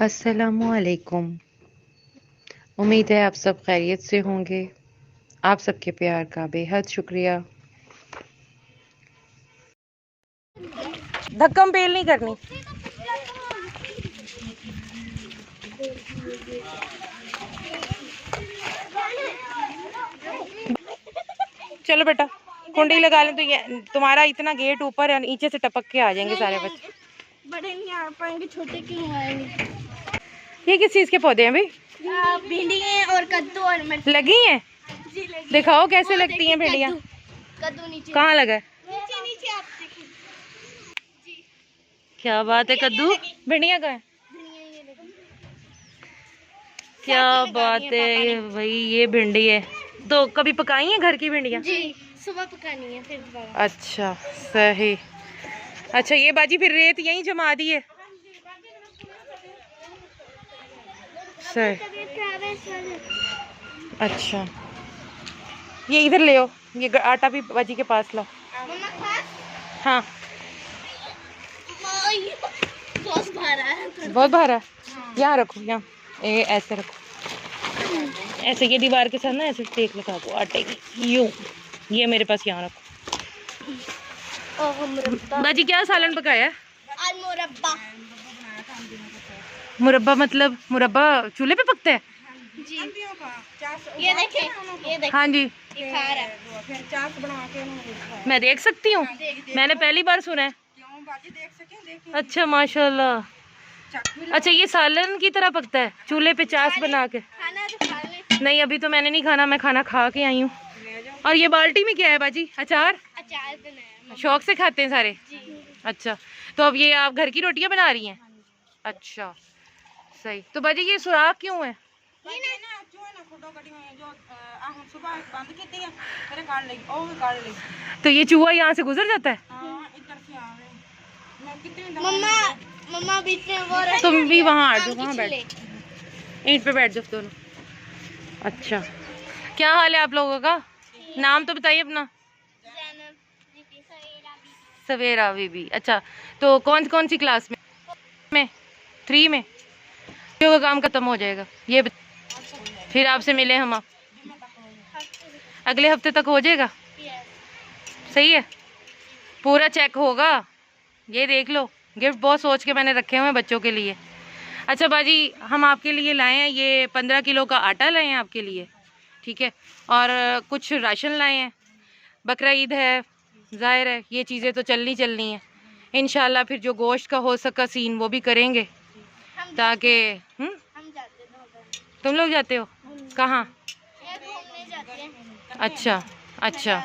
असलकुम उम्मीद है आप सब खैरियत से होंगे। आप सबके प्यार का बेहद शुक्रिया। धक्कम पेल नहीं करनी। चलो बेटा कुंडी लगा लें तो ये तुम्हारा इतना गेट ऊपर है नीचे से टपक के आ जाएँगे सारे बच्चे। बड़े नहीं आ पाएँगे छोटे क्यों आएँगे? ये किस चीज़ के पौधे हैं भाई भिंडी है और कद्दू और मिर्च। लगी हैं? जी दिखाओ कैसे लगती हैं भिंडियाँ। कद्दू। कद्दू नीचे। कहाँ लगा है? नीचे नीचे आप देखिए। क्या बात है कद्दू। भिंडियाँ कहाँ है? क्या बात है भाई ये भिंडी है। तो कभी पकाई है घर की भिंडियाँ? जी सुबह पकानी है फिर अच्छा सही। अच्छा ये बाजी फिर रेत यहीं जमा दी है। सही अच्छा। ये इधर ले आओ। ये आटा भी बाजी के पास लाओ। हाँ। बहुत भारा है। बहुत यहाँ रखो यहाँ। ऐसे रखो। ऐसे ये दीवार के साथ ना ऐसे टेक लगा दो आटे की। यूँ ये मेरे पास यहाँ रखो। बाजी क्या सालन पकाया है? मुरब्बा। मुरब्बा मतलब मुरब्बा चूल्हे पे पकता है? जी। ये देखें ये देखें। हाँ जी। ये है। मैं देख सकती हूँ। मैंने पहली बार सुना है। अच्छा माशाल्लाह। अच्छा ये सालन की तरह पकता है चूल्हे पे चास बना के। खाना है तो खा ले। नहीं अभी तो मैंने नहीं खाना मैं खाना खा के आई हूँ। और ये बाल्टी में क्या है बाजी? अचार? अचार शौक से खाते हैं सारे? अच्छा तो अब ये आप घर की रोटियाँ बना रही हैं? अच्छा। सही। तो बाजी ये सुराख क्यों है? तो ये चूहा यहाँ से गुजर जाता है? मम्मा मम्मा बीच में वो तुम भी वहाँ आ जाओ वहाँ बैठ। ईंट पे बैठ जाओ दोनों। अच्छा। क्या हाल है आप लोगों का? नाम तो बताइए अपना। सवेरा भी। बीबी। अच्छा तो कौन कौन सी क्लास में? में? थ्री में? का काम खत्म हो जाएगा। ये फिर आपसे मिले हम आप। अगले हफ़्ते तक हो जाएगा? सही है। पूरा चेक होगा। ये देख लो। गिफ्ट बहुत सोच के मैंने रखे हुए हैं बच्चों के लिए। अच्छा बाजी, हम आपके लिए लाए हैं ये पंद्रह किलो का आटा लाए हैं आपके लिए। ठीक है? और कुछ राशन लाए हैं। बकरा ईद है, ज़ाहिर है, ये चीज़ें तो चलनी चलनी है। इन फिर जो गोश्त का हो सका सीन वो भी करेंगे। ताकि हम्म। तुम लोग जाते हो? कहाँ? अच्छा अच्छा।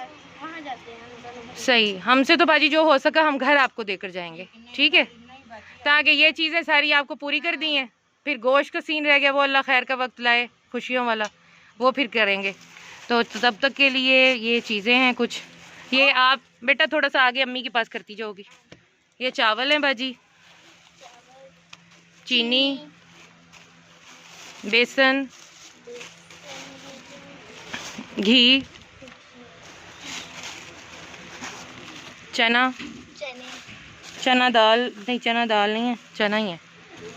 सही। हमसे तो बाजी जो हो सका हम घर आपको देकर जाएँगे। ठीक है? ताकि ये चीज़ें सारी आपको पूरी कर दी हैं। फिर गोश्त का सीन रह गया वो अल्लाह खैर का वक्त लाए खुशियों वाला। वो फिर करेंगे। तो तब तक के लिए ये चीज़ें हैं कुछ। ये आप बेटा थोड़ा सा आगे अम्मी के पास करती जाओगी। ये चावल हैं बाजी। चीनी बेसन घी चना। चना। दाल नहीं चना दाल नहीं है चना ही है।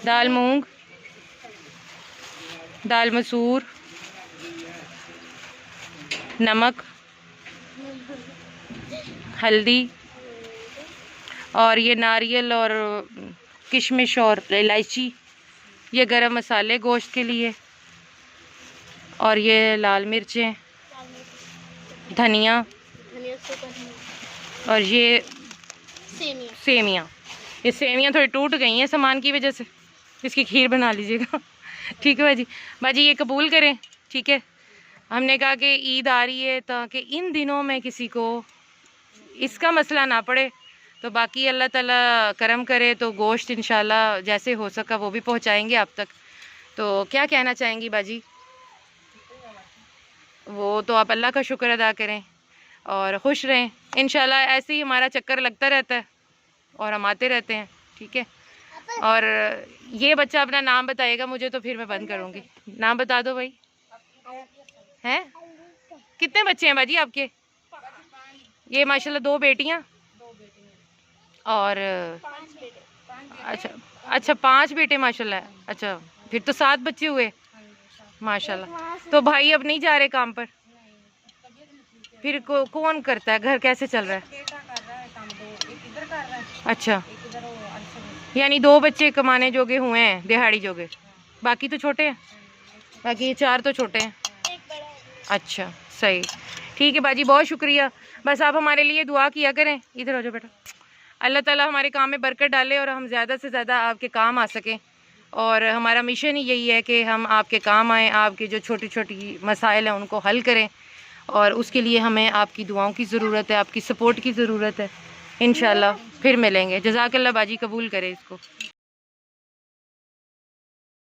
दाल मूंग दाल मसूर नमक हल्दी और ये नारियल और किशमिश और इलायची ये गरम मसाले गोश्त के लिए और ये लाल मिर्चें धनिया और ये सेमिया। सेमियाँ। ये सेमियाँ थोड़ी टूट गई हैं सामान की वजह से। इसकी खीर बना लीजिएगा। ठीक है भाजी? भाजी ये कबूल करें ठीक है? हमने कहा कि ईद आ रही है ताकि इन दिनों में किसी को इसका मसला ना पड़े। तो बाकी अल्लाह ताला करम करे तो गोश्त इंशाल्लाह जैसे हो सका वो भी पहुंचाएँगे आप तक। तो क्या कहना चाहेंगी बाजी? वो तो आप अल्लाह का शुक्र अदा करें और खुश रहें। इंशाल्लाह ऐसे ही हमारा चक्कर लगता रहता है और हम आते रहते हैं, ठीक है? और ये बच्चा अपना नाम बताएगा मुझे तो फिर मैं बंद करूँगी। नाम बता दो भाई। हैं? कितने बच्चे हैं बाजी आपके? ये माशाल्लाह दो बेटियाँ। और अच्छा अच्छा पाँच बेटे माशाल्लाह अच्छा फिर तो सात बच्चे हुए माशाल्लाह। तो भाई अब नहीं जा रहे काम पर? फिर को, कौन करता है? घर कैसे चल रहा है? अच्छा यानी दो बच्चे कमाने जोगे हुए हैं दिहाड़ी जोगे। बाकी तो छोटे हैं? बाकी चार तो छोटे हैं। अच्छा सही। ठीक है बाजी बहुत शुक्रिया। बस आप हमारे लिए दुआ किया करें। इधर हो जाओ बेटा। अल्लाह ताला हमारे काम में बरकत डाले और हम ज़्यादा से ज़्यादा आपके काम आ सकें। और हमारा मिशन ही यही है कि हम आपके काम आएँ, आपके जो छोटी छोटी मसाइल हैं उनको हल करें और उसके लिए हमें आपकी दुआओं की ज़रूरत है, आपकी सपोर्ट की ज़रूरत है। इन फिर मिलेंगे। जजाकल्ला बाजी कबूल करें इसको।